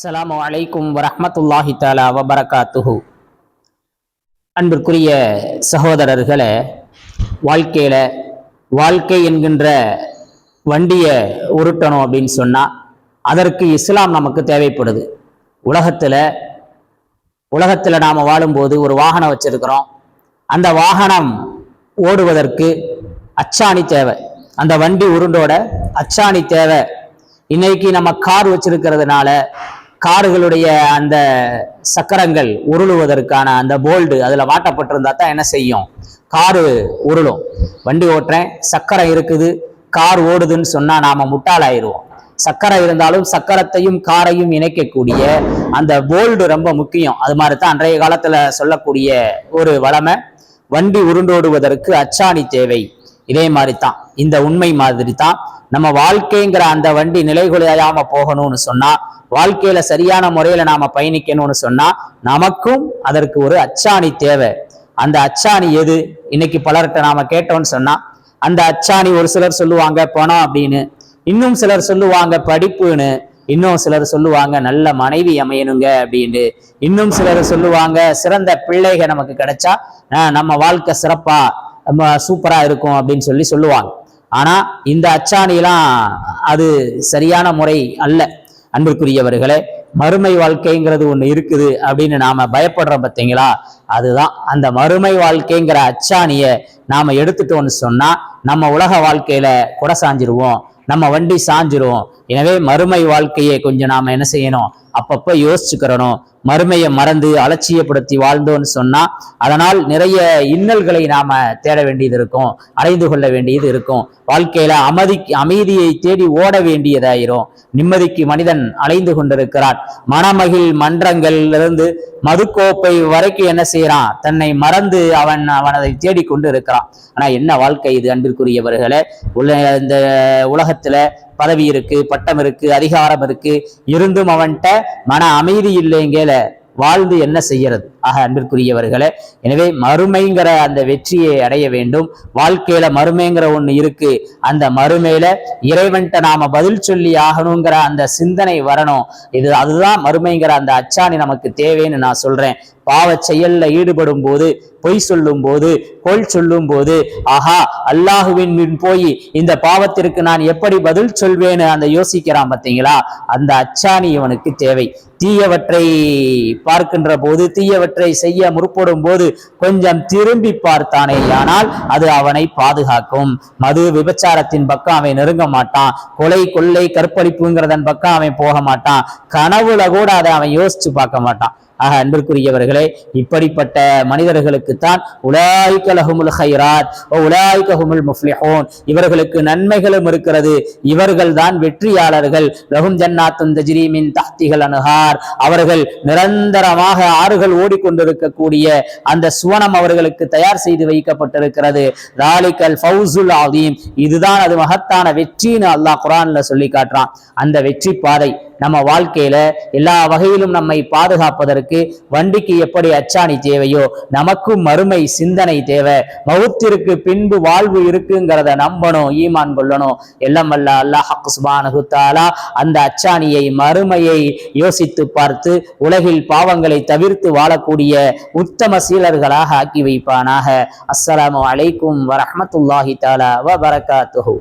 அஸ்ஸலாமு அலைக்கும் வரஹ்மத்துல்லாஹி தாலா வபரகாத்துஹு. அன்பிற்குரிய சகோதரர்களை வாழ்க்கையில வாழ்க்கை என்கின்ற வண்டியை உருட்டணும் அப்படின்னு சொன்னா அதற்கு இஸ்லாம் நமக்கு தேவைப்படுது. உலகத்துல உலகத்துல நாம வாழும்போது ஒரு வாகனம் வச்சிருக்கிறோம். அந்த வாகனம் ஓடுவதற்கு அச்சாணி தேவை. அந்த வண்டி உருண்டோட அச்சாணி தேவை. இன்னைக்கு நம்ம கார் வச்சிருக்கிறதுனால கார்களுடைய அந்த சக்கரங்கள் உருளுவதற்கான அந்த போல்டு அதில் வாட்டப்பட்டிருந்தா தான் என்ன செய்யும்? காரு உருளும். வண்டி ஓட்டுறேன் சக்கரம் இருக்குது கார் ஓடுதுன்னு சொன்னால் நாம் முட்டாளாயிருவோம். சக்கரம் இருந்தாலும் சக்கரத்தையும் காரையும் இணைக்கக்கூடிய அந்த போல்டு ரொம்ப முக்கியம். அது மாதிரி தான் அன்றைய காலத்தில் சொல்லக்கூடிய ஒரு வளமை. வண்டி உருண்டோடுவதற்கு அச்சாணி தேவை. இதே மாதிரி தான் இந்த உண்மை மாதிரி தான் நம்ம வாழ்க்கைங்கிற அந்த வண்டி நிலைகுலையாம போகணும்னு சொன்னா வாழ்க்கையில சரியான முறையில நாம பயணிக்கணும்னு சொன்னா நமக்கும் அதற்கு ஒரு அச்சாணி தேவை. அந்த அச்சாணி எது? இன்னைக்கு பலர்கிட்ட நாம கேட்டோம்னு சொன்னா அந்த அச்சாணி ஒரு சிலர் சொல்லுவாங்க பணம் அப்படின்னு. இன்னும் சிலர் சொல்லுவாங்க படிப்புன்னு. இன்னும் சிலர் சொல்லுவாங்க நல்ல மனைவி அமையணுங்க அப்படின்னு. இன்னும் சிலர் சொல்லுவாங்க சிறந்த பிள்ளைகள் நமக்கு கிடைச்சா ஆஹ் நம்ம வாழ்க்கை சிறப்பா. ரொம்ப சூப்பராக இருக்கும் அப்படின்னு சொல்லி சொல்லுவாங்க. ஆனால் இந்த அச்சாணிலாம் அது சரியான முறை அல்ல. அன்பிற்குரியவர்களே மறுமை வாழ்க்கைங்கிறது ஒன்று இருக்குது அப்படின்னு நாம் பயப்படுறோம் பார்த்தீங்களா அதுதான். அந்த மறுமை வாழ்க்கைங்கிற அச்சாணியை நாம் எடுத்துட்டோம்னு சொன்னால் நம்ம உலக வாழ்க்கையில் கொடை சாஞ்சிருவோம். நம்ம வண்டி சாஞ்சிரும். எனவே மறுமை வாழ்க்கையை கொஞ்சம் நாம் என்ன செய்யணும்? அப்பப்ப யோசிச்சுக்கிறணும். மறுமையை மறந்து அலட்சியப்படுத்தி வாழ்ந்தோன்னு சொன்னா அதனால் நிறைய இன்னல்களை நாம தேட வேண்டியது இருக்கும். அடைந்து கொள்ள வேண்டியது இருக்கும். வாழ்க்கையில அமைதி அமைதியை தேடி ஓட வேண்டியதாயிரும். நிம்மதிக்கு மனிதன் அலைந்து கொண்டிருக்கிறான். மன்றங்கள்ல இருந்து மதுக்கோப்பை வரைக்கும் என்ன செய்யறான் தன்னை மறந்து அவன் அவனதை தேடி தேடிக்கொண்டு இருக்கிறான். ஆனா என்ன வாழ்க்கை இது அன்பிற்குரியவர்களே? உல இந்த உலகத்துல பதவி இருக்கு பட்டம் இருக்கு அதிகாரம் இருக்கு. இருந்தும் அவன்கிட்ட மன அமைதி இல்லைங்கல வாழ்ந்து என்ன செய்யறது? ஆக அன்பிற்குரியவர்களே எனவே மறுமைங்கிற அந்த வெற்றியை அடைய வேண்டும். வாழ்க்கையில மறுமைங்கிற ஒண்ணு இருக்கு. அந்த மறுமையில இறைவன்கிட்ட நாம பதில் சொல்லி ஆகணுங்கிற அந்த சிந்தனை வரணும். இது அதுதான் மறுமைங்கிற அந்த அச்சாணி நமக்கு தேவைன்னு நான் சொல்றேன். பாவ செயல்ல ஈடுபடும் போது பொய் சொல்லும் போது கொள் சொல்லும் போது ஆஹா அல்லாஹுவின் முன் போய் இந்த பாவத்திற்கு நான் எப்படி பதில் சொல்வேன்னு அந்த யோசிக்கிறான் பார்த்தீங்களா? அந்த அச்சாணி இவனுக்கு தேவை. தீயவற்றை பார்க்கின்ற போது தீயவற்றை செய்ய முற்படும் போது கொஞ்சம் திரும்பி பார்த்தானே ஆனால் அது அவனை பாதுகாக்கும். மது விபச்சாரத்தின் பக்கம் அவன் நெருங்க மாட்டான். கொலை கொள்ளை கற்பழிப்புங்கிறதன் பக்கம் அவன் போக மாட்டான். கனவுல கூட அதை அவன் யோசிச்சு பார்க்க மாட்டான். ஆக அன்பிற்குரியவர்களே இப்படிப்பட்ட மனிதர்களுக்குத்தான் உலாய்க லஹுமுல் ஹைராத் உலாய்கஹுமுல் ஹுமுல் முஃப்லிஹூன் இவர்களுக்கு நன்மைகளும் இருக்கிறது. இவர்கள் தான் வெற்றியாளர்கள். லஹும் ஜன்னாத்தும் தஜ்ரீமின் தஹ்திகள் அணுகார் அவர்கள் நிரந்தரமாக ஆறுகள் ஓடிக்கொண்டிருக்கக்கூடிய அந்த சுவனம் அவர்களுக்கு தயார் செய்து வைக்கப்பட்டிருக்கிறது. ராலிகல் ஃபவுசுல் ஆதீம் இதுதான் அது மகத்தான வெற்றின்னு அல்லாஹ் குரான்ல சொல்லி காட்டுறான். அந்த வெற்றி பாதை நம்ம வாழ்க்கையில எல்லா வகையிலும் நம்மை பாதுகாப்பதற்கு வண்டிக்கு எப்படி அச்சாணி தேவையோ நமக்கும் மறுமை சிந்தனை தேவை. மவுத்திற்கு பின்பு வாழ்வு இருக்குங்கிறத நம்பணும் ஈமான் கொள்ளணும். எல்லாம் அல்ல அல்லாஹ் சுபானுத்தாலா அந்த அச்சாணியை மறுமையை யோசித்து பார்த்து உலகில் பாவங்களை தவிர்த்து வாழக்கூடிய உத்தம சீலர்களாக ஆக்கி வைப்பானாக. அஸ்ஸலாமு அலைக்கும் வரமத்துல்லாஹி தாலா வ பரகாத்துஹு